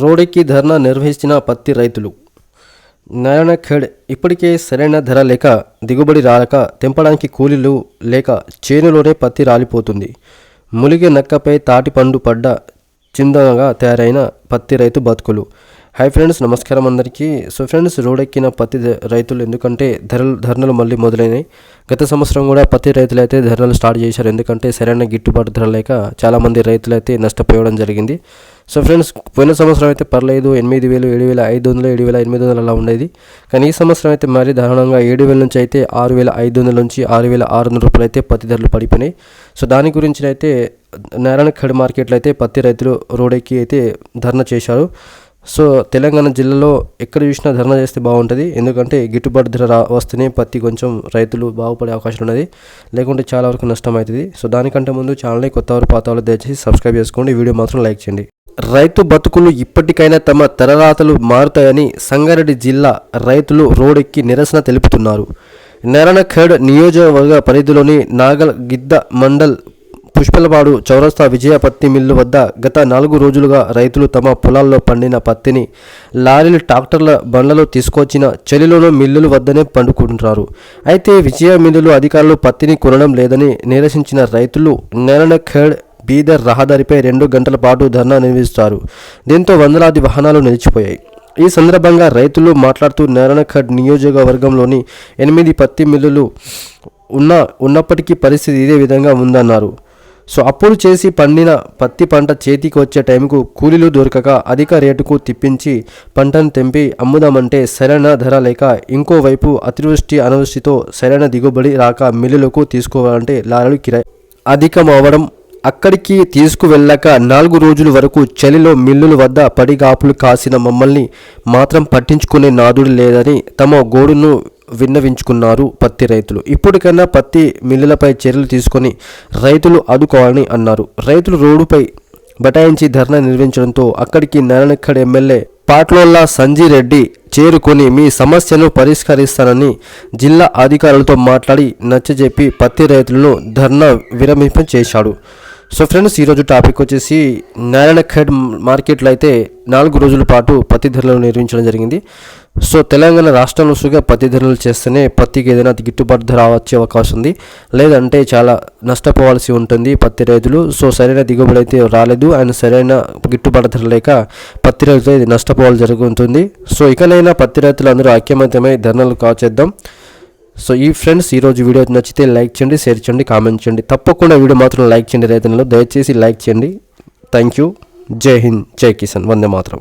రోడ్డెక్కి ధర్నా నిర్వహించిన పత్తి రైతులు. నారాయణఖేడ్ ఇప్పటికే సరైన ధర లేక దిగుబడి రాక తెంపడానికి కూలీలు లేక చేనులోనే పత్తి రాలిపోతుంది. ములిగే నక్కపై తాటిపండు పడ్డ చిందనగా తయారైన పత్తి రైతు బతుకులు. హాయ్ ఫ్రెండ్స్ నమస్కారం అందరికీ. సో ఫ్రెండ్స్ రోడెక్కిన పత్తి రైతులు ఎందుకంటే ధరలు ధర్నలు మళ్ళీ మొదలైనాయి. గత సంవత్సరం కూడా పత్తి రైతులు అయితే ధరలు స్టార్ట్ చేశారు. ఎందుకంటే సరైన గిట్టుబాటు ధర లేక చాలామంది రైతులు అయితే నష్టపోవడం జరిగింది. సో ఫ్రెండ్స్ పోయిన సంవత్సరం అయితే పర్లేదు ఎనిమిది వేలు ఏడు వేల ఐదు వందలు ఏడు వేల ఎనిమిది వందలు అలా ఉండేది. కానీ ఈ సంవత్సరం అయితే మరీ దారుణంగా ఏడు వేల నుంచి అయితే ఆరు వేల ఐదు వందల నుంచి ఆరు వేల ఆరు వందల రూపాయలు అయితే పత్తి ధరలు పడిపోయినాయి. సో దాని గురించి అయితే నారాయణ ఖడ్ మార్కెట్లో అయితే పత్తి రైతులు రోడ్డెక్కి అయితే ధర్నా చేశారు. సో తెలంగాణ జిల్లాలో ఎక్కడ చూసినా ధర్నా చేస్తే బాగుంటుంది. ఎందుకంటే గిట్టుబాటు ధర రా వస్తేనే పత్తి కొంచెం రైతులు బాగుపడే అవకాశం ఉన్నది. లేకుంటే చాలా వరకు నష్టం అవుతుంది సో దానికంటే ముందు ఛానల్ని కొత్త వారు పాత వాళ్ళు దయచేసి సబ్స్క్రైబ్ చేసుకోండి. వీడియో మాత్రం లైక్ చేయండి. రైతు బతుకులు ఇప్పటికైనా తమ తరరాతలు మారుతాయని సంగారెడ్డి జిల్లా రైతులు రోడ్డెక్కి నిరసన తెలుపుతున్నారు. నారాయణఖేడ్ నియోజకవర్గ పరిధిలోని నాగల్ గిద్ద మండల్ పుష్పలవాడు చౌరస్తా విజయ పత్తి మిల్లు వద్ద గత నాలుగు రోజులుగా రైతులు తమ పొలాల్లో పండిన పత్తిని లారీలు ట్రాక్టర్ల బండ్లలో తీసుకొచ్చిన చలిలోనూ మిల్లుల వద్దనే పండుకుంటారు అయితే విజయ మిల్లులు అధికారులు పత్తిని కొనడం లేదని నిరసించిన రైతులు నేలనఖేడ్ బీదర్ రహదారిపై రెండు గంటల పాటు ధర్నా నిర్వహిస్తారు. దీంతో వందలాది వాహనాలు నిలిచిపోయాయి. ఈ సందర్భంగా రైతులు మాట్లాడుతూ నారాయణఖడ్ నియోజకవర్గంలోని ఎనిమిది పత్తి మిల్లులు ఉన్న ఉన్నప్పటికీ పరిస్థితి ఇదే విధంగా ఉందన్నారు. సో అప్పులు చేసి పండిన పత్తి పంట చేతికి వచ్చే టైంకు కూలీలు దొరకక అధిక రేటుకు తిప్పించి పంటను తెంపి అమ్ముదామంటే సరైన ధర లేక ఇంకోవైపు అతివృష్టి అనావృష్టితో సరైన దిగుబడి రాక మిల్లులకు తీసుకోవాలంటే లారీలు కిరాయి అధికం అవ్వడం అక్కడికి తీసుకువెళ్ళాక నాలుగు రోజుల వరకు చలిలో మిల్లుల వద్ద పడిగాపులు కాసిన మమ్మల్ని మాత్రం పట్టించుకునే నాదుడు లేదని తమ గోడును విన్నవించుకున్నారు పత్తి రైతులు. ఇప్పటికైనా పత్తి మిల్లులపై చర్యలు తీసుకొని రైతులు ఆదుకోవాలని అన్నారు. రైతులు రోడ్డుపై బటాయించి ధర్నా నిర్వహించడంతో అక్కడికి నారాయణఖడ్ ఎమ్మెల్యే పాట్లోల్లా సంజీ రెడ్డి చేరుకొని మీ సమస్యను పరిష్కరిస్తానని జిల్లా అధికారులతో మాట్లాడి నచ్చజెప్పి పత్తి రైతులను ధర్నా విరమింప చేశాడు సో ఫ్రెండ్స్ ఈరోజు టాపిక్ వచ్చేసి నారాయణఖేడ్ మార్కెట్లో అయితే నాలుగు రోజుల పాటు పత్తి ధరలు నిర్వహించడం జరిగింది. సో తెలంగాణ రాష్ట్రంలో సుగా పత్తి ధరలు చేస్తేనే పత్తికి ఏదైనా గిట్టుబాటు ధర వచ్చే అవకాశం ఉంది. లేదంటే చాలా నష్టపోవాల్సి ఉంటుంది పత్తి రైతులు. సో సరైన దిగుబడి అయితే రాలేదు. అండ్ సరైన గిట్టుబాటు ధర లేక పత్తి రైతులు అయితే నష్టపోవాలి జరుగుతుంది. సో ఇకనైనా పత్తి రైతులు అందరూ ఐక్యమత్యమై ధరలు కాచేద్దాం. సో ఈ ఫ్రెండ్స్ ఈరోజు వీడియో నచ్చితే లైక్ చేయండి షేర్ చేయండి కామెంట్ చేయండి. తప్పకుండా వీడియో మాత్రం లైక్ చేయండి రైతులలో దయచేసి లైక్ చేయండి. థ్యాంక్ యూ జై హింద్ జై కిసాన్. వందే మాత్రం.